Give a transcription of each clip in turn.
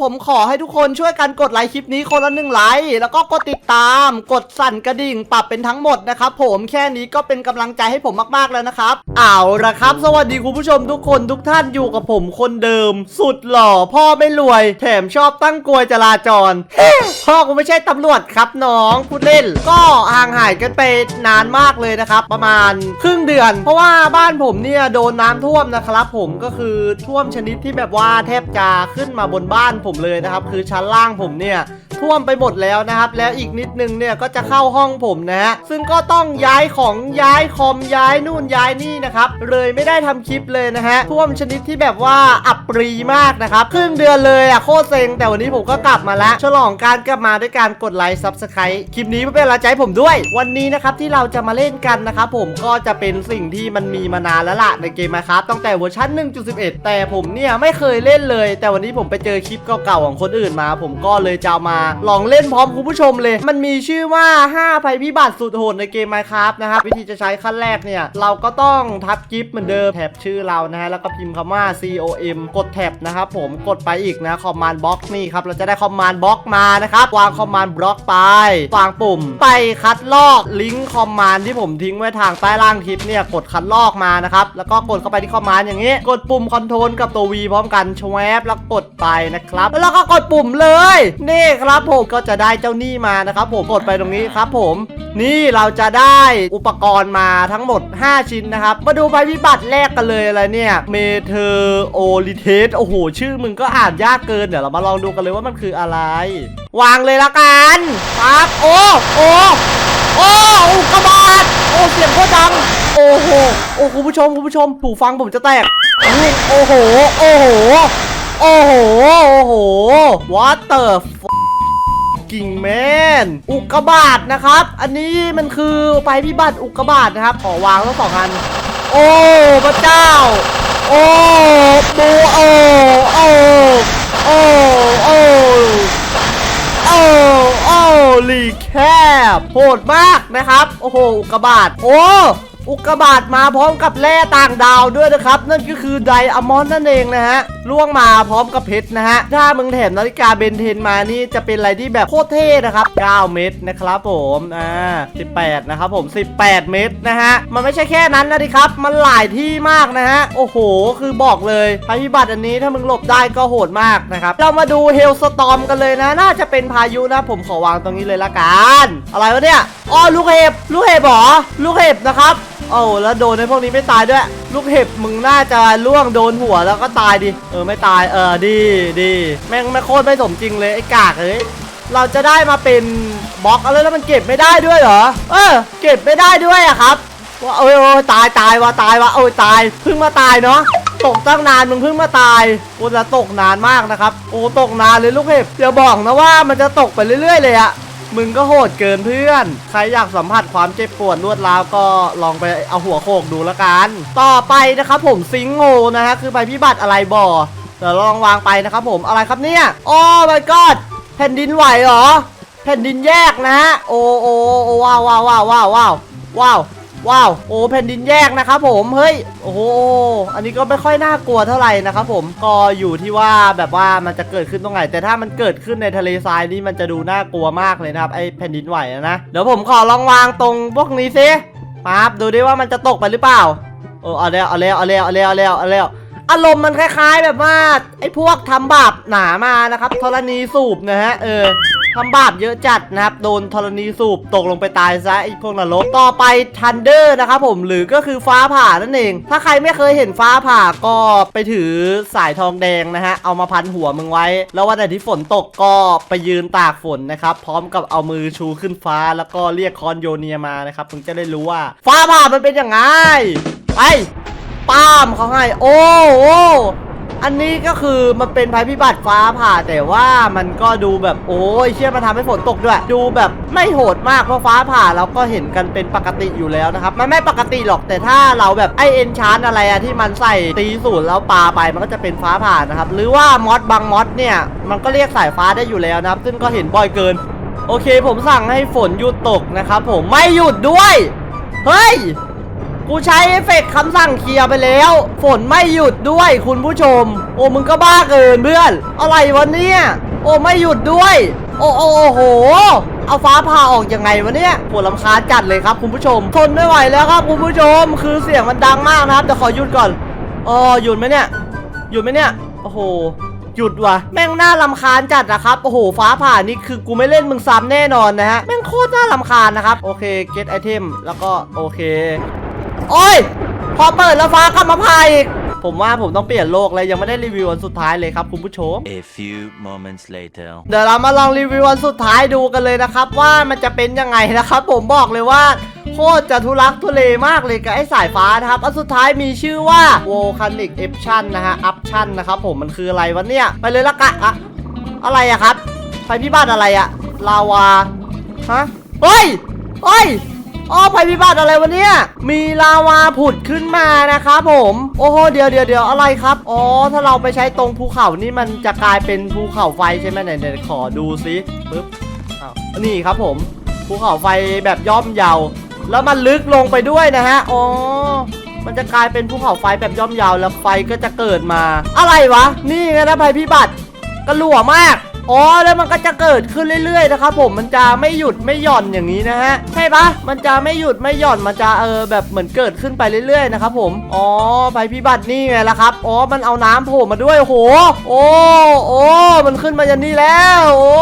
ผมขอให้ทุกคนช่วยกันกดไลค์คลิปนี้คนละหนึ่งไลค์แล้วก็กดติดตามกดสั่นกระดิ่งปรับเป็นทั้งหมดนะครับผมแค่นี้ก็เป็นกำลังใจให้ผมมากๆแล้วนะครับเอาละครับ สวัสดีคุณผู้ชมทุกคนทุกท่านอยู่กับผมคนเดิม สุดหล่อพ่อไม่รวย แถมชอบตั้งกลวยจราจรพ่อกูไม่ใช่ตำรวจครับน้องพูดเล่น ก็ห่างหายกันไปนานมากเลยนะครับ ประมาณครึ่งเดือน เพราะว่าบ้านผมเนี่ยโดนน้ำท่วมนะครับ ผมก็คือท่วมชนิดที่แบบว่าแทบจะขึ้นมาบนบ้านผมเลยนะครับ คือชั้นล่างผมเนี่ย ท่วมไปหมดแล้วนะครับ แล้วอีกนิดนึงเนี่ยก็จะเข้าห้องผมนะฮะซึ่งก็ต้องย้ายของย้ายคอมย้ายนู่นย้ายนี่นะครับเลยไม่ได้ทำคลิปเลยนะฮะท่วมชนิดที่แบบว่าอับปรีมากนะครับครึ่งเดือนเลยอะโคตรเซ็งแต่วันนี้ผมก็กลับมาแล้วฉลองการกลับมาด้วยการกดไลค์ซับสไครต์คลิปนี้เพื่อเป็นกำลังใจให้ผมด้วย วันนี้นะครับที่เราจะมาเล่นกันนะครับผมก็จะเป็นสิ่งที่มันมีมานานแล้วล่ะในเกมนะครับตั้งแต่เวอร์ชัน1.11 แต่ผมเนี่ยไม่เคยเล่นเลย แต่วันนี้ผมไปเจอคลิปเก่าๆของคนอื่นมา ผมก็เลยจะเอามาลองเล่นพร้อมคุณผู้ชมเลย มันมีชื่อว่า 5 ภัยพิบัติสุดโหดในเกม Minecraft นะครับ วิธีจะใช้ขั้นแรกเนี่ย เราก็ต้องทับกิฟต์เหมือนเดิมแท็บชื่อเรานะฮะ แล้วก็พิมพ์คำว่า com กดแท็บนะครับผมกดไปอีกนะคอมมานด์บล็อกนี่ครับเราจะได้คอมมานด์บล็อกมานะครับวางคอมมานด์บล็อกไปวางปุ่ม ไปคัดลอกลิงก์คอมมานด์ที่ผมทิ้งไว้ทางใต้ล่างคลิปเนี่ยกดคัดลอกมานะครับแล้วก็กดเข้าไปที่คอมมานด์อย่างนี้ กดปุ่มคอนโทรลกับตัว V พร้อมกันชวบแล้วกดไปนะครับแล้วก็กดปุ่มเลยนี่ครับผมก็จะได้เจ้านี่มานะครับผมกดไปตรงนี้ครับผมนี่เราจะได้อุปกรณ์มาทั้งหมด 5 ชิ้นนะครับ มาดูภัยพิบัติแรกกันเลยอะไรเนี่ยเมเทอร์โอลิเทสโอ้โห ชื่อมึงก็อ่านยากเกิน เดี๋ยวเรามาลองดูกันเลยว่ามันคืออะไร วางเลยละกันปั๊บโอ้โอ้โอ้อุกกาบาตโอ้เสียงโคตรดัง โอ้โหโอ้คุณผู้ชมคุณผู้ชมถูกฟังผมจะแตกโอ้โหโอ้โหโอ้โหโอ้โห what the f กิ่งแมนอุกกาบาตนะครับ อันนี้มันคือภัยพิบัติอุกกาบาตนะครับ ขอวางทั้งสองอัน โอ้พระเจ้า โอ้บูโอ้โอ้โอ้โอ้โอ้โอ้ลีแคบโหดมากนะครับ โอ้โหอุกกาบาตโอ้อุกกาบาตมาพร้อมกับแร่ต่างดาวด้วยนะครับ นั่นก็คือไดอะมอนด์นั่นเองนะฮะล่วงมาพร้อมกับเพชรนะฮะ ถ้ามึงแถมนาฬิกาเบนเทนมานี่จะเป็นอะไรที่แบบโคตรเท่นะครับ 9 เม็ดนะครับผมอ่า18 นะครับผม 18 เม็ดนะฮะ มันไม่ใช่แค่นั้นนะดิครับ มันหลายที่มากนะฮะ โอ้โห คือบอกเลยภัยพิบัติอันนี้ถ้ามึงหลบได้ก็โหดมากนะครับ เรามาดูเฮลสตอมกันเลยนะ น่าจะเป็นพายุนะผมขอวางตรงนี้เลยละกัน อะไรวะเนี่ย อ๋อลูกเห็บ ลูกเห็บหรอ ลูกเห็บนะครับ โอ้แล้วโดนในพวกนี้ไม่ตายด้วย ลูกเห็บมึงน่าจะล่วงโดนหัวแล้วก็ตายดิ เออไม่ตายเออดีดีแม่งไม่โคตรไม่สมจริงเลยไอ้กากเอ้ยเราจะได้มาเป็นบล็อกอะไรแล้วมันเก็บไม่ได้ด้วยเหรอ เออ เก็บไม่ได้ด้วยอะครับว่าเออตายตายว่ะตายว่ะเออตายเพิ่งมาตายเนาะตกตั้งนานมึงเพิ่งมาตายโอ้แล้วตกนานมากนะครับโอ้ตกนานเลยลูกเห็บอย่าบอกนะว่ามันจะตกไปเรื่อยๆเลยอะ มึงก็โหดเกินเพื่อน ใครอยากสัมผัสความเจ็บปวดรวดร้าวก็ลองไปเอาหัวโขกดูละกัน ต่อไปนะครับผมซิงโง่นะฮะคือไปพิบัติอะไรบ่อเดี๋ยวเราลองวางไปนะครับผมอะไรครับเนี่ยโอ้ my god แผ่นดินไหวเหรอ แผ่นดินแยกนะฮะโอ้โอ้โอ้ว้าวว้าวว้าวว้าวว้าว ว้าว โอ้แผ่นดินแยกนะครับผม เฮ้ย โอ้โห อันนี้ก็ไม่ค่อยน่ากลัวเท่าไหร่นะครับผม ก็อยู่ที่ว่าแบบว่ามันจะเกิดขึ้นตรงไหน แต่ถ้ามันเกิดขึ้นในทะเลทรายนี่มันจะดูน่ากลัวมากเลยนะครับไอ้แผ่นดินไหวนะ เดี๋ยวผมขอลองวางตรงพวกนี้ซิปั๊บดูดิว่ามันจะตกไปหรือเปล่าเออเอาแล้วเอาแล้วเอาแล้วเอาแล้วเอาแล้วเอาแล้วอารมณ์มันคล้าย ๆ แบบว่าไอ้พวกทำบาปหนามานะครับธรณีสูบนะฮะ เออ ทำบาปเยอะจัดนะครับ โดนธรณีสูบตกลงไปตายซะไอ้พวกนรก ต่อไปทันเดอร์นะครับผมหรือก็คือฟ้าผ่านั่นเอง ถ้าใครไม่เคยเห็นฟ้าผ่าก็ไปถือสายทองแดงนะฮะ เอามาพันหัวมึงไว้ แล้ววันไหนที่ฝนตกก็ไปยืนตากฝนนะครับ พร้อมกับเอามือชูขึ้นฟ้า แล้วก็เรียกคอนโยเนียมานะครับมึงจะได้รู้ว่า ฟ้าผ่ามันเป็นยังไง ไปป้ามเขาให้ โอ้โอ้ อันนี้ก็คือมันเป็นภัยพิบัติฟ้าผ่าแต่ว่ามันก็ดูแบบโอ้ยเชื่อมันทำให้ฝนตกด้วย ดูแบบไม่โหดมากเพราะฟ้าผ่าเราก็เห็นกันเป็นปกติอยู่แล้วนะครับ มันไม่ปกติหรอกแต่ถ้าเราแบบไอเอ็นชานอะไรอะที่มันใส่ตีศูนย์แล้วปาไปมันก็จะเป็นฟ้าผ่านะครับ หรือว่ามอสบางมอสเนี่ยมันก็เรียกสายฟ้าได้อยู่แล้วนะครับ ซึ่งก็เห็นบ่อยเกิน โอเค ผมสั่งให้ฝนหยุดตกนะครับผมไม่หยุดด้วย เฮ้ย กูใช้เอฟเฟกต์คำสั่งเคลียร์ไปแล้ว ฝนไม่หยุดด้วยคุณผู้ชม โอ้มึงก็บ้าเกินเพื่อน อะไรวะเนี่ย โอ้ไม่หยุดด้วย โอ้โอ้โอ้โห เอาฟ้าผ่าออกยังไงวะเนี่ยปวดลำคาญจัดเลยครับคุณผู้ชม ทนไม่ไหวแล้วครับคุณผู้ชม คือเสียงมันดังมากนะครับแต่ขอหยุดก่อนอ๋อหยุดไหมเนี่ย หยุดไหมเนี่ย โอ้โหหยุดว่ะแม่งน่าลำคาญจัดนะครับโอ้โหฟ้าผ่านี่คือกูไม่เล่นมึงซ้ำแน่นอนนะฮะแม่งโคตรน่าลำคาญนะครับโอเค get item แล้วก็โอเค โอ้ย พอเปิดแล้วฟ้ากลับมาผ่าอีก ผมว่าผมต้องเปลี่ยนโลกเลยยังไม่ได้รีวิววันสุดท้ายเลยครับคุณผู้ชม A few moments later. เดี๋ยวเรามาลองรีวิววันสุดท้ายดูกันเลยนะครับ ว่ามันจะเป็นยังไงนะครับผมบอกเลยว่าโคตรจะทุลักทุเลมากเลยกับไอ้สายฟ้านะครับอันสุดท้ายมีชื่อว่า Volcanic Eruption นะฮะ Eruption นะครับผมมันคืออะไรวะเนี่ย ไปเลยละกะอะอะไรอะครับไฟพิบัติอะไรอะลาวาฮะเฮ้ยเฮ้ย อ๋อภัยพิบัติอะไรวะเนี่ย มีลาวาผุดขึ้นมานะครับผม โอ้โห เดี๋ยวเดี๋ยวเดี๋ยวอะไรครับ อ๋อ ถ้าเราไปใช้ตรงภูเขานี่มันจะกลายเป็นภูเขาไฟใช่ไหมไหนไหนขอดูซิปึ๊บอ้าวนี่ครับผม ภูเขาไฟแบบย่อมเยาว แล้วมันลึกลงไปด้วยนะฮะ อ๋อ มันจะกลายเป็นภูเขาไฟแบบย่อมเยาวแล้วไฟก็จะเกิดมา อะไรวะ นี่ไงนะภัยพิบัติกระหลัวมาก อ๋อแล้วมันก็จะเกิดขึ้นเรื่อยๆนะครับผมมันจะไม่หยุดไม่หย่อนอย่างนี้นะฮะใช่ปะมันจะไม่หยุดไม่หย่อนมันจะเออแบบเหมือนเกิดขึ้นไปเรื่อยๆนะครับผมอ๋อภัยพิบัตินี่ไงล่ะครับอ๋อมันเอาน้ำโผล่มาด้วยโอ้โห โอ้โอ้มันขึ้นมาอย่างนี้แล้วโอ้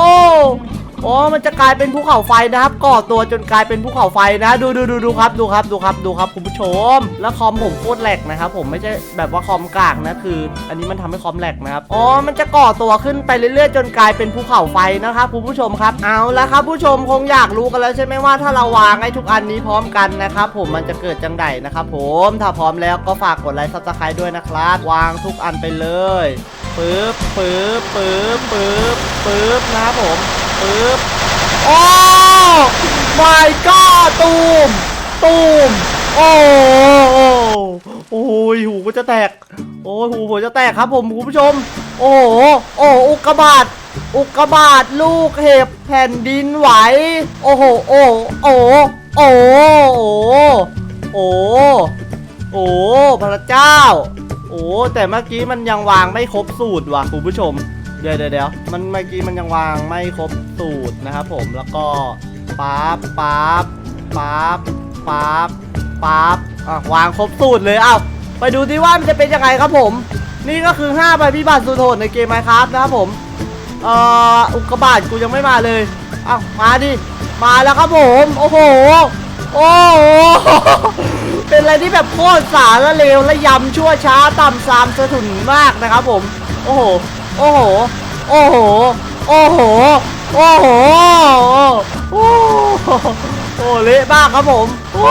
อ๋อมันจะกลายเป็นภูเขาไฟนะครับ ก่อตัวจนกลายเป็นภูเขาไฟนะ ดูดูดูดูครับดูครับดูครับดูครับคุณผู้ชม แล้วคอมผมโคตรแหลกนะครับผมไม่ใช่แบบว่าคอมกากนะคือ อันนี้มันทำให้คอมแหลกนะครับอ๋อมันจะก่อตัวขึ้นไปเรื่อยๆ จนกลายเป็นภูเขาไฟนะครับคุณผู้ชมครับเอาละครับผู้ชมคงอยากรู้กันแล้วใช่ไหมว่าถ้าเราวางไอ้ทุกอันนี้พร้อมกันนะครับผมมันจะเกิดจังไดนะครับผมถ้าพร้อมแล้วก็ฝากกดไลค์ซับสไครต์ด้วยนะครับวางทุกอันไปเลย ปึ๊บปึ๊บปึ๊บปึ๊บปึ๊บนะครับผมปึ๊บโอ้ my god ตูมตูมโอ้โอ้โอ้ยหูก็จะแตก โอ้ยหูผมจะแตกครับผมคุณผู้ชม โอ้โอ้อุกกาบาตอุกกาบาตลูกเห็บแผ่นดินไหว โอ้โหโอ้โอ้โอ้โอ้โอ้โอ้พระเจ้า โอ้แต่เมื่อกี้มันยังวางไม่ครบสูตรว่ะคุณผู้ชม เดี๋ยวเดี๋ยวมันเมื่อกี้มันยังวางไม่ครบสูตรนะครับผมแล้วก็ปั๊บปั๊บปั๊บปั๊บปั๊บอะวางครบสูตรเลยเอ้าไปดูดิว่ามันจะเป็นยังไงครับผม นี่ก็คือ5ใบพิบัติสุดโหดในเกมไมครับนะครับผมเอ่ออุกกาบาตกูยังไม่มาเลยเอ้ามาดิมาแล้วครับผม โอ้โห โอ้โห เป็นอะไรที่แบบโคตรสารละเลวและยำชั่วช้าต่ำซามสะถุนมากนะครับผม โอ้โห โอ้โห โอ้โห โอ้โห โอ้โห โอ้โหโอ้เละมากครับผม โอ้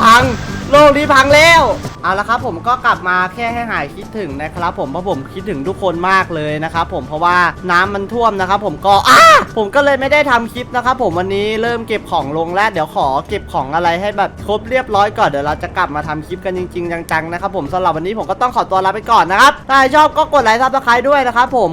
พัง โลกนี้พังแล้ว เอาละครับผมก็กลับมาแค่ให้หายคิดถึงนะครับ ผมเพราะผมคิดถึงทุกคนมากเลยนะครับผมเพราะว่าน้ำมันท่วมนะครับ ผมก็อ้าผมก็เลยไม่ได้ทำคลิปนะครับ ผมวันนี้เริ่มเก็บของลงแล้วเดี๋ยวขอเก็บของอะไรให้แบบครบเรียบร้อยก่อนเดี๋ยวเราจะกลับมาทำคลิปกันจริงๆจังๆนะครับผมสำหรับวันนี้ผมก็ต้องขอตัวลาไปก่อนนะครับถ้าชอบก็กดไลค์ซับสไครต์ด้วยนะครับผม